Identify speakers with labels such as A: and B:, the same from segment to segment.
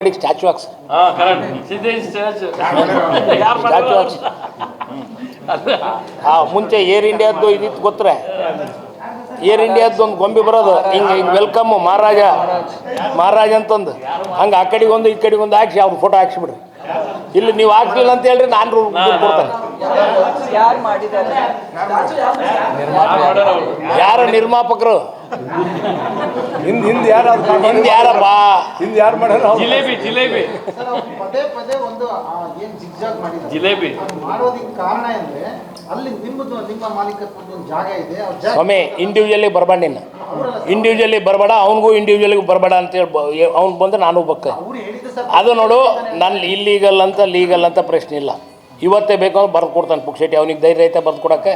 A: Statue ಹಾಕ್ಸ ಹಾಕ್ಸ ಮುಂಚೆ air ಇಂಡಿಯಾದ್ದು ಇದಿತ್ತು ಗೊತ್ತರೆ? Air ಇಂಡಿಯಾದ್ದು ಒಂದು ಗೊಂಬೆ ಬರೋದು. ಹಿಂಗೆ ಹಿಂಗೆ ವೆಲ್ಕಮ್ ಮಹಾರಾಜ. ಮಹಾರಾಜ ಅಂತಂದು. ಹಂಗೆ ಆ ಕಡೆಗೊಂದು ಒಂದು ಈ ಕಡೆಗೊಂದು ಒಂದು ಹಾಕ್ಸಿ ಅವ್ರ ಫೋಟೋ ಹಾಕ್ಸಿಬಿಡ್ರಿ ಇಲ್ಲಿ ನೀವು ಹಾಕ್ಲಿಲ್ಲ ಅಂತ ಹೇಳ್ರಿ ನಾನು ಕೊಡ್ತೇನೆ.
B: ಯಾರು ಮಾಡಿದ್ದಾರೆ?
A: ಯಾರು ನಿರ್ಮಾಪಕರು?
C: ಹಿಂದ್ ಹಿಂದ್ ಯಾರು
A: ಹಿಂದೆ ಯಾರಪ್ಪ?
C: ಹಿಂದ್ ಯಾರು ಮಾಡ್ಯಾರ?
D: ಜಿಲೇಬಿ ಜಿಲೇಬಿ.
E: ಸರ್ ಪದೇ ಪದೇ ಒಂದು ಆ, ಏನ್ ಜಿಗ್ಜಾಗ್ ಮಾಡಿದ್ರು
D: ಜಿಲೇಬಿ.
E: ಮಾಡೋದಕ್ಕೆ ಕಾರಣ ಅಂದ್ರೆ ಅಲ್ಲಿ ನಿಮ್ಮದು ನಿಮ್ಮ ಮಾಲೀಕತ್ವದ ಒಂದು ಜಾಗ ಇದೆ ಆ ಜಾಗ
A: ಸ್ವಾಮಿ ಇಂಡಿವಿಜುವಲಿ ಬರಬೇಡ ನಿನ್ನ ಇಂಡಿವಿಜುವಲಿ ಬರಬೇಡ ಅವನಿಗೂ ಇಂಡಿವಿಜುವಲಿಗೂ ಬರಬೇಡ ಅಂತೇಳಿ ಅವ್ನು ಬಂದ್ರೆ ನಾನು ಬಕ್ಕ. ಅದು ನೋಡು ನನ್ನ ಇಲ್ಲಿಗಲ್ ಅಂತ ಲೀಗಲ್ ಅಂತ ಪ್ರಶ್ನೆ ಇಲ್ಲ. ಇವತ್ತೇ ಬೇಕಾದ್ರೆ ಬರೆದು ಕೊಡ್ತಾನೆ ಪುಕ್ಷೇಟಿ. ಅವನಿಗೆ ಧೈರ್ಯ ಐತೆ ಬರೆದು ಕೊಡೋಕ್ಕೆ.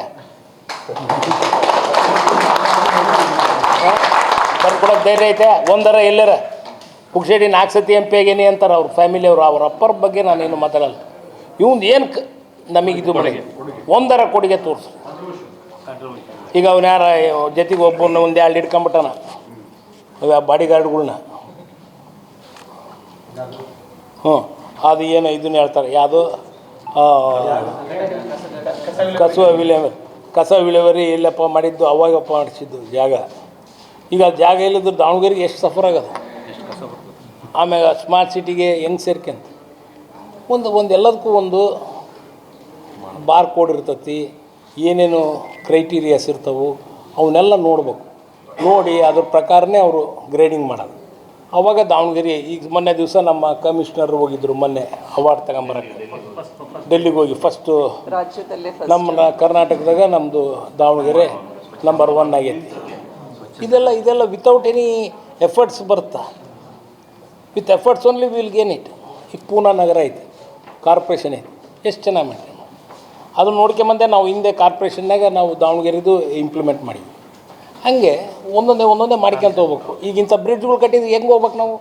A: ಬರ್ದು ಕೊಡೋಕೆ ಧೈರ್ಯ ಐತೆ. ಒಂದರ ಎಲ್ಲರ. ಪುಕ್ಷೇಟಿ ನಾಲ್ಕು ಸತಿ ಎಂ ಪಿ ಆಗೇನಿ ಅಂತಾರೆ ಅವ್ರ ಫ್ಯಾಮಿಲಿಯವರು ಅವ್ರ. ಅಪ್ಪರ ಬಗ್ಗೆ ನಾನೇನು ಮಾತಾಡಲ್ಲ. ಇವಂದು ಏನು ಕ ನಮಗೆ ಇದು ಮಾಡಿ. ಒಂದರ ಕೊಡುಗೆ ತೋರಿಸು. ಈಗ ಅವನ ಯಾರ, ಜೊತೆಗೆ ಒಬ್ಬನ ಒಂದು ಎರಡು ಹಿಡ್ಕೊಂಬಿಟ್ಟಾನ. ಅವ ಬಾಡಿ ಗಾರ್ಡ್ಗಳನ್ನ ಹ್ಞೂ ಅದು ಏನು ಇದನ್ನ ಹೇಳ್ತಾರೆ. ಯಾವುದು? ಕಸುವ ವಿಲೇವರಿ ಕಸ ವಿಲೇವರಿ ಇಲ್ಲಪ್ಪ ಮಾಡಿದ್ದು ಅವಾಗಪ್ಪ ಮಾಡಿಸಿದ್ದು ಜಾಗ. ಈಗ ಜಾಗ ಇಲ್ಲದ್ರೆ ದಾವಣಗೆರೆಗೆ ಎಷ್ಟು ಸಫರ್ ಆಗದ? ಆಮ್ಯಾಗ ಸ್ಮಾರ್ಟ್ ಸಿಟಿಗೆ ಹೆಂಗೆ ಸೇರ್ಕೊಂತ? ಒಂದು ಒಂದು ಎಲ್ಲದಕ್ಕೂ ಒಂದು ಬಾರ್ ಕೋಡ್ ಇರ್ತತಿ ಏನೇನು ಕ್ರೈಟೀರಿಯಾಸ್ ಇರ್ತವೆ ಅವನ್ನೆಲ್ಲ ನೋಡ್ಬೇಕು. ನೋಡಿ ಅದ್ರ ಪ್ರಕಾರನೇ ಅವರು ಗ್ರೇಡಿಂಗ್ ಮಾಡೋದು. ಅವಾಗ ದಾವಣಗೆರೆ ಈಗ ಮೊನ್ನೆ ದಿವಸ ನಮ್ಮ ಕಮಿಷನರ್ ಹೋಗಿದ್ರು ಮೊನ್ನೆ ಅವಾರ್ಡ್ ತಗೊಂಬರಕ್ಕೆ. ಡೆಲ್ಲಿಗೆ ಹೋಗಿ ಫಸ್ಟು. ನಮ್ಮ ಕರ್ನಾಟಕದಾಗ ನಮ್ಮದು ದಾವಣಗೆರೆ ನಂಬರ್ ಒನ್ ಆಗೈತಿ. ಇದೆಲ್ಲ ಇದೆಲ್ಲ ವಿತೌಟ್ ಎನಿ ಎಫರ್ಟ್ಸ್ ಬರುತ್ತಾ? With efforts only will gain it ಈ ಪೂನಾ ನಗರ ಐತಿ ಕಾರ್ಪೊರೇಷನ್ ಐತಿ. ಎಷ್ಟು ಚೆನ್ನಾಗಿ ಮಾಡಿ ಅದನ್ನ ನೋಡ್ಕೊಂಬಂದೆ ನಾವು ಹಿಂದೆ ಕಾರ್ಪೊರೇಷನ್ನಾಗ ನಾವು ದಾವಣಗೆರೆದು ಇಂಪ್ಲಿಮೆಂಟ್ ಮಾಡಿದ್ವಿ. ಹಾಗೆ ಒಂದೊಂದೇ ಒಂದೊಂದೇ ಮಾಡ್ಕೊಂತ ಹೋಗ್ಬೇಕು. ಈಗ ಇಂಥ ಬ್ರಿಡ್ಜ್ಗಳು ಕಟ್ಟಿದ್ರೆ ಹೆಂಗೆ ಹೋಗ್ಬೇಕು ನಾವು?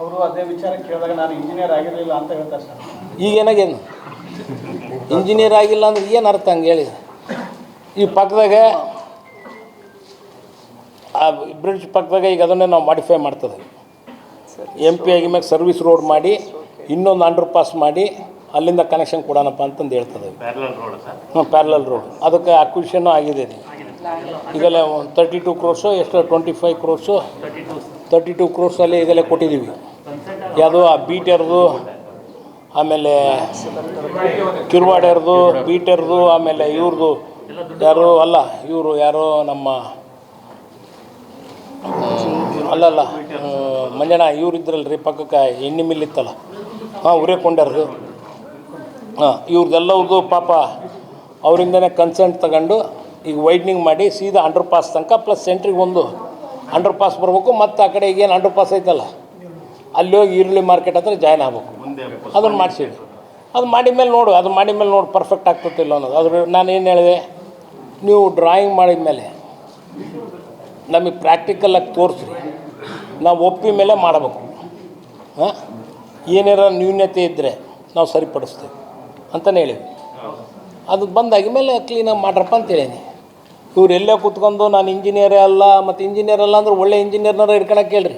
F: ಅವರು ಅದೇ ವಿಚಾರ ಕೇಳಿದಾಗ ನಾನು ಇಂಜಿನಿಯರ್ ಆಗಿರಲಿಲ್ಲ ಅಂತ ಹೇಳ್ತಾರೆ ಸರ್.
A: ಈಗ ಏನಾಗೇನು? ಇಂಜಿನಿಯರ್ ಆಗಿಲ್ಲ ಅಂದ್ರೆ ಏನು ಅರ್ಥ ಹಂಗೆ ಹೇಳಿ? ಈ ಪಕ್ಕದಾಗ ಆ ಬ್ರಿಡ್ಜ್ ಪಕ್ಕದಾಗ ಈಗ ಅದನ್ನೇ ನಾವು ಮಾಡಿಫೈ ಮಾಡ್ತದೆ ಎಂ ಪಿ ಆಗಿ ಮ್ಯಾಗ ಸರ್ವಿಸ್ ರೋಡ್ ಮಾಡಿ ಇನ್ನೊಂದು ಅಂಡರ್ ಪಾಸ್ ಮಾಡಿ ಅಲ್ಲಿಂದ ಕನೆಕ್ಷನ್ ಕೊಡೋಣಪ್ಪ ಅಂತಂದು ಹೇಳ್ತದೆ
D: ಪ್ಯಾರಲಲ್ ರೋಡ್ ಸರ್.
A: ಹ್ಞೂ ಪ್ಯಾರಲಲ್ ರೋಡ್ ಅದಕ್ಕೆ ಅಕ್ವಿಷನ್ ಆಗಿದೆ. ರೀ ಈಗಲೇ ಒಂದು ತರ್ಟಿ ಟು ಕ್ರೋರ್ಸು ಎಷ್ಟು twenty five crores thirty two ಕ್ರೋರ್ಸಲ್ಲಿ ಈಗಲೇ ಕೊಟ್ಟಿದ್ದೀವಿ. ಯಾವುದು ಆ ಬೀಟರ್ದು ಆಮೇಲೆ ಕಿರ್ವಾಡ್ಯರ್ದು ಬೀಟರ್ದು ಆಮೇಲೆ ಇವ್ರದ್ದು ಯಾರು ಅಲ್ಲ, ಇವರು ಯಾರೋ ನಮ್ಮ ಅಲ್ಲಲ್ಲ ಮಂಜಣ್ಣ, ಇವ್ರು ರೀ ಪಕ್ಕಕ್ಕೆ ಎಣ್ಣೆ ಮಿಲ್ ಇತ್ತಲ್ಲ, ಹಾಂ ಉರೇಕೊಂಡರ್ದು ಹಾಂ ಇವ್ರದ್ದೆಲ್ಲವ್ರದ್ದು ಪಾಪ, ಅವರಿಂದನೇ ಕನ್ಸೆಂಟ್ ತಗೊಂಡು ಈಗ ವೈಡ್ನಿಂಗ್ ಮಾಡಿ ಸೀದಾ ಅಂಡರ್ ಪಾಸ್ ತನಕ ಪ್ಲಸ್ ಸೆಂಟ್ರಿಗೆ ಒಂದು ಅಂಡರ್ ಪಾಸ್ ಬರಬೇಕು ಮತ್ತು ಆ ಕಡೆ ಈಗೇನು ಅಂಡರ್ ಪಾಸ್ ಐತಲ್ಲ ಅಲ್ಲಿ ಹೋಗಿ ಈರುಳ್ಳಿ ಮಾರ್ಕೆಟ್ ಹತ್ರ ಜಾಯ್ನ್ ಆಗ್ಬೇಕು. ಅದನ್ನು ಮಾಡಿಸಿಡಿ ಅದು ಮಾಡಿದ ಮೇಲೆ ನೋಡು ಅದು ಮಾಡಿದ ಮೇಲೆ ನೋಡಿ ಪರ್ಫೆಕ್ಟ್ ಆಗ್ತಿಲ್ಲ ಅನ್ನೋದು. ಅದ್ರ ನಾನು ಏನು ಹೇಳಿದೆ ನೀವು ಡ್ರಾಯಿಂಗ್ ಮಾಡಿದ ಮೇಲೆ ನಮಗೆ ಪ್ರಾಕ್ಟಿಕಲಾಗಿ ತೋರಿಸ್ರಿ. ನಾವು ಒಪ್ಪಿ ಮೇಲೆ ಮಾಡಬೇಕು. ಹಾಂ? ಏನಾರ ನ್ಯೂನ್ಯತೆ ಇದ್ದರೆ ನಾವು ಸರಿಪಡಿಸ್ತೇವೆ ಅಂತಲೇ ಹೇಳಿವಿ ಅದು ಬಂದಾಗಿ ಮೇಲೆ ಕ್ಲೀನಾಗಿ ಮಾಡ್ರಪ್ಪ ಅಂತ ಹೇಳೀನಿ ಇವ್ರು ಎಲ್ಲೇ ಕೂತ್ಕೊಂಡು ನಾನು ಇಂಜಿನಿಯರೇ ಅಲ್ಲ, ಮತ್ತು ಇಂಜಿನಿಯರ್ ಅಲ್ಲ ಅಂದ್ರೆ ಒಳ್ಳೆ ಇಂಜಿನಿಯರ್ನಾರ ಹಿಡ್ಕೊಳಕ್ಕೆ ಹೇಳ್ರಿ